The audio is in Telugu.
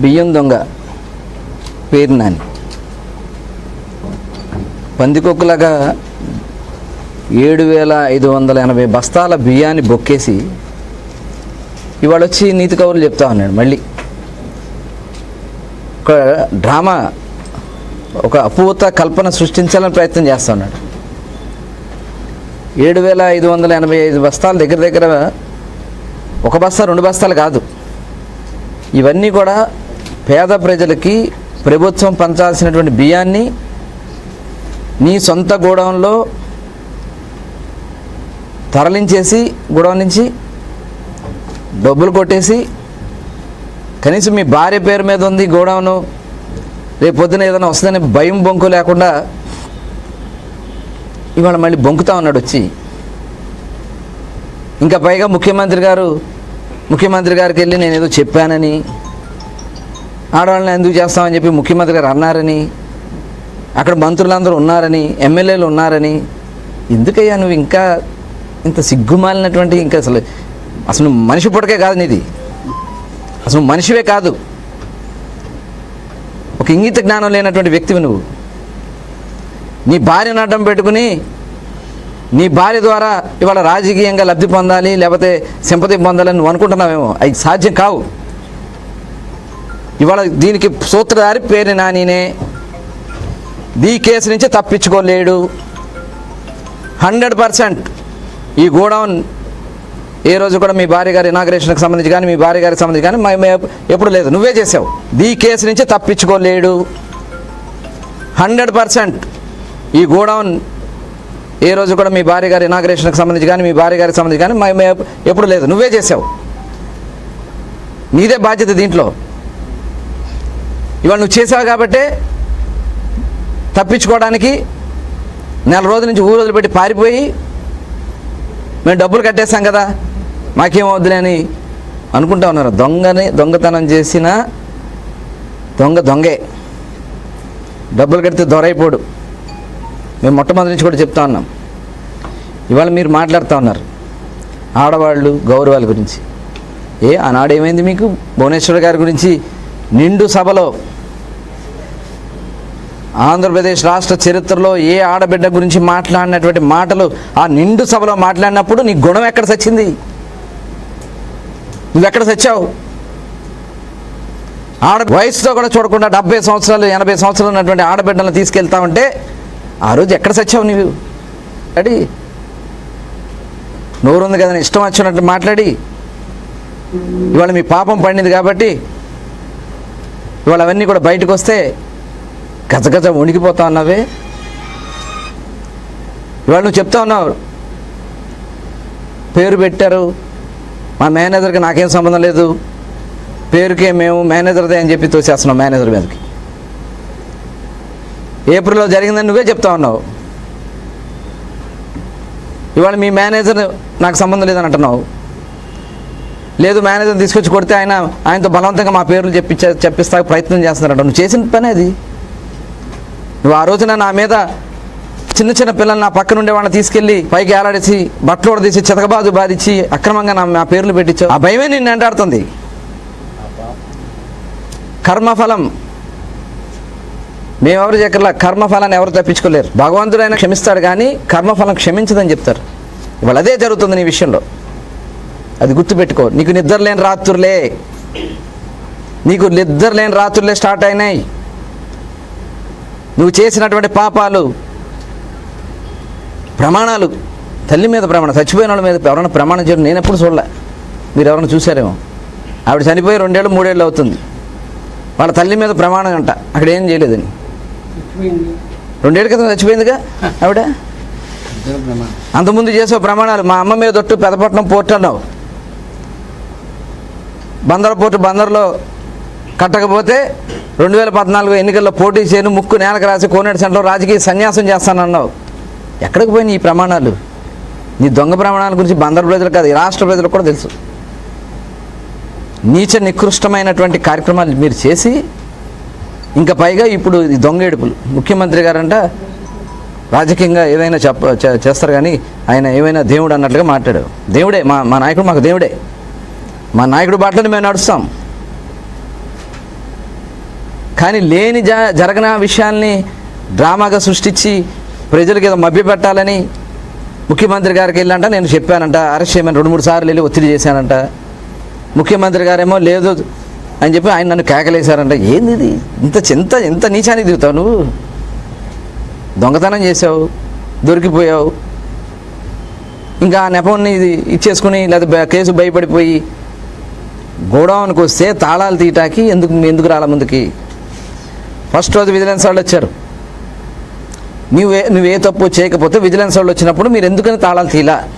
బియ్యం దొంగ పేరు నాని. పందికొక్కులాగా ఏడు వేల ఐదు వందల ఎనభై బస్తాల బియ్యాన్ని బొక్కేసి ఇవాళ వచ్చి నీతి కవులు చెప్తా ఉన్నాడు. మళ్ళీ ఒక డ్రామా ఒక అపూత కల్పన సృష్టించాలని ప్రయత్నం చేస్తా ఉన్నాడు. ఏడు వేల ఐదు వందల ఎనభై ఐదు బస్తాల దగ్గర దగ్గర ఒక బస్తా రెండు బస్తాలు కాదు. ఇవన్నీ కూడా పేద ప్రజలకి ప్రభుత్వం పంచాల్సినటువంటి బియ్యాన్ని నీ సొంత గోడౌన్లో తరలించేసి గోడౌన్ నుంచి డబ్బులు కొట్టేసి కనీసం మీ భార్య పేరు మీద ఉంది గోడౌను రేపు పొద్దున ఏదైనా వస్తుందని భయం బొంకు లేకుండా ఇవాళ మళ్ళీ బొంకుతా ఉన్నాడు వచ్చి. ఇంకా పైగా ముఖ్యమంత్రి గారు ముఖ్యమంత్రి గారికి వెళ్ళి నేను ఏదో చెప్పానని ఆడవాళ్ళని ఎందుకు చేస్తామని చెప్పి ముఖ్యమంత్రి గారు అన్నారని అక్కడ మంత్రులందరూ ఉన్నారని ఎమ్మెల్యేలు ఉన్నారని. ఎందుకయ్యా నువ్వు ఇంకా ఇంత సిగ్గుమాలినటువంటి ఇంకా అసలు అసలు మనిషి పుట్టకే కాదు నీది. అసలు మనిషివే కాదు. ఒక ఇంగిత జ్ఞానం లేనటువంటి వ్యక్తివి నువ్వు. నీ భార్యను అడ్డం పెట్టుకుని నీ భార్య ద్వారా ఇవాళ రాజకీయంగా లబ్ధి పొందాలి లేకపోతే సింపతి పొందాలని నువ్వు అనుకుంటున్నావేమో. అవి సాధ్యం కావు. ఇవాళ దీనికి సూత్రధారి పేరు నానినే ఈ కేసు నుంచి తప్పించుకోలేడు. హండ్రెడ్ పర్సెంట్ ఈ గోడౌన్ ఏ రోజు కూడా మీ భార్య గారి ఇనాగ్రేషన్కి సంబంధించి కానీ మీ భార్య గారికి సంబంధించి కానీ ఎప్పుడు లేదు. నువ్వే చేసావు. ఈ కేసు నుంచి తప్పించుకోలేడు. హండ్రెడ్ పర్సెంట్ ఈ గోడౌన్ ఏ రోజు కూడా మీ భార్య గారి ఇనాగ్రేషన్కి సంబంధించి కానీ మీ భార్య గారికి సంబంధించి కానీ ఎప్పుడు లేదు. నువ్వే చేసావు. నీదే బాధ్యత దీంట్లో. ఇవాళ నువ్వు చేసావు కాబట్టే తప్పించుకోవడానికి నెల రోజుల నుంచి ఊరు వదిలిపెట్టి పారిపోయి మేము డబ్బులు కట్టేస్తాం కదా మాకేమవుద్దులే అని అనుకుంటా ఉన్నారు. దొంగని దొంగతనం చేసిన దొంగ దొంగే. డబ్బులు కడితే దొరైపోడు. మేము మొట్టమొదటి నుంచి కూడా చెప్తా ఉన్నాం. ఇవాళ మీరు మాట్లాడుతూ ఉన్నారు. ఆడవాళ్ళు గౌరవాల గురించి. ఏ ఆనాడు ఏమైంది మీకు? భువనేశ్వర్ గారి గురించి నిండు సభలో ఆంధ్రప్రదేశ్ రాష్ట్ర చరిత్రలో ఏ ఆడబిడ్డ గురించి మాట్లాడినటువంటి మాటలు ఆ నిండు సభలో మాట్లాడినప్పుడు నీ గుణం ఎక్కడ సచ్చింది? నువ్వెక్కడ సచ్చావు? ఆడ వయసుతో కూడా చూడకుండా డెబ్బై సంవత్సరాలు ఎనభై సంవత్సరాలు ఉన్నటువంటి ఆడబిడ్డలను తీసుకెళ్తా ఉంటే ఆ రోజు ఎక్కడ సచ్చావు నీవు? అడి నోరుంది కదా ఇష్టం వచ్చినట్టు మాట్లాడి. ఇవాళ మీ పాపం పండింది కాబట్టి ఇవాళ అవన్నీ కూడా బయటకు వస్తే గజగజ వణికిపోతా ఉన్నావే ఇవాళ నువ్వు చెప్తా ఉన్నావు. పేరు పెట్టారు. మా మేనేజర్కి నాకేం సంబంధం లేదు. పేరుకే మేము మేనేజర్దే అని చెప్పి తోసేస్తున్నాం మేనేజర్ మీదకి. ఏప్రిల్లో జరిగిందని నువ్వే చెప్తా ఉన్నావు. ఇవాళ మీ మేనేజర్ నాకు సంబంధం లేదని అంటున్నావు. లేదు మేనేజర్ తీసుకొచ్చి కొడితే ఆయన ఆయనతో బలవంతంగా మా పేర్లు చెప్పి చెప్పిస్తా ప్రయత్నం చేస్తున్నారంట. నువ్వు చేసిన పని అది. నువ్వు ఆ రోజున నా మీద చిన్న చిన్న పిల్లలు నా పక్కన ఉండే వాళ్ళని తీసుకెళ్ళి పైకి ఏలాడేసి బట్టలు కూడా తీసి చితకబాజు బాధించి అక్రమంగా నా నా పేర్లు పెట్టించావు ఆ భయమే నిన్ను వెంటాడుతుంది కర్మఫలం. మేమెవరు చెప్పలా కర్మఫలాన్ని ఎవరు తప్పించుకోలేరు. భగవంతుడైనా క్షమిస్తాడు కానీ కర్మఫలం క్షమించదని చెప్తారు. ఇవాళ అదే జరుగుతుంది నీ విషయంలో. అది గుర్తుపెట్టుకో. నీకు నిద్ర లేని రాత్రులే. నీకు నిద్ర లేని రాత్రులే స్టార్ట్ అయినాయి. నువ్వు చేసినటువంటి పాపాలు ప్రమాణాలు తల్లి మీద ప్రమాణం చచ్చిపోయిన వాళ్ళ మీద ఎవరైనా ప్రమాణం చేయడం నేను ఎప్పుడు చూడలే. మీరు ఎవరైనా చూసారేమో ఆవిడ చనిపోయి రెండేళ్ళు మూడేళ్ళు అవుతుంది. వాళ్ళ తల్లి మీద ప్రమాణం అంట. అక్కడ ఏం చేయలేదని రెండేళ్ళ క్రితం చచ్చిపోయిందిగా ఆవిడ? అంతకుముందు చేసే ప్రమాణాలు మా అమ్మ మీద ఒట్టు పెదపట్నం పోర్ట్ అన్నావు. బందర్ పోర్టు బందర్లో కట్టకపోతే రెండు వేల పద్నాలుగు ఎన్నికల్లో పోటీ చేయను ముక్కు నేలకు రాసి కోనేటి సెంటర్లో రాజకీయ సన్యాసం చేస్తానన్నావు. ఎక్కడికి పోయినాయి ఈ ప్రమాణాలు? నీ దొంగ ప్రమాణాల గురించి బందర్ ప్రజలు కాదు రాష్ట్ర ప్రజలకు కూడా తెలుసు. నీచ నికృష్టమైనటువంటి కార్యక్రమాలు మీరు చేసి ఇంకా పైగా ఇప్పుడు దొంగ ఏడుపులు. ముఖ్యమంత్రి గారంట రాజకీయంగా ఏదైనా చెప్ప చేస్తారు కానీ ఆయన ఏమైనా దేవుడు అన్నట్లుగా మాట్లాడారు. దేవుడే మా మా నాయకుడు మాకు దేవుడే. మా నాయకుడు బాటలోనే మేము నడుస్తాం. కానీ లేని జ జరగన ఆ విషయాల్ని డ్రామాగా సృష్టించి ప్రజలకి ఏదో మభ్యపెట్టాలని ముఖ్యమంత్రి గారికి వెళ్ళంట నేను చెప్పానంట అరెస్ట్ చేయమని రెండు మూడు సార్లు వెళ్ళి ఒత్తిడి చేశానంట. ముఖ్యమంత్రి గారేమో లేదు అని చెప్పి ఆయన నన్ను కేకలేశారంట. ఏంది ఇది? ఇంత చింత ఎంత నీచానికి దిగుతావు నువ్వు? దొంగతనం చేసావు దొరికిపోయావు. ఇంకా ఆ నెపంని ఇది ఇచ్చేసుకుని లేదా బ- కేసు భయపడిపోయి గోడౌన్కి వస్తే తాళాలు తీయటానికి ఎందుకు ఎందుకు రాల ముందుకి? ఫస్ట్ రోజు విజిలెన్స్ వాళ్ళు వచ్చారు. నువ్వే నువ్వే తప్పు చేయకపోతే విజిలెన్స్ వాళ్ళు వచ్చినప్పుడు మీరు ఎందుకని తాళాలు తీలా?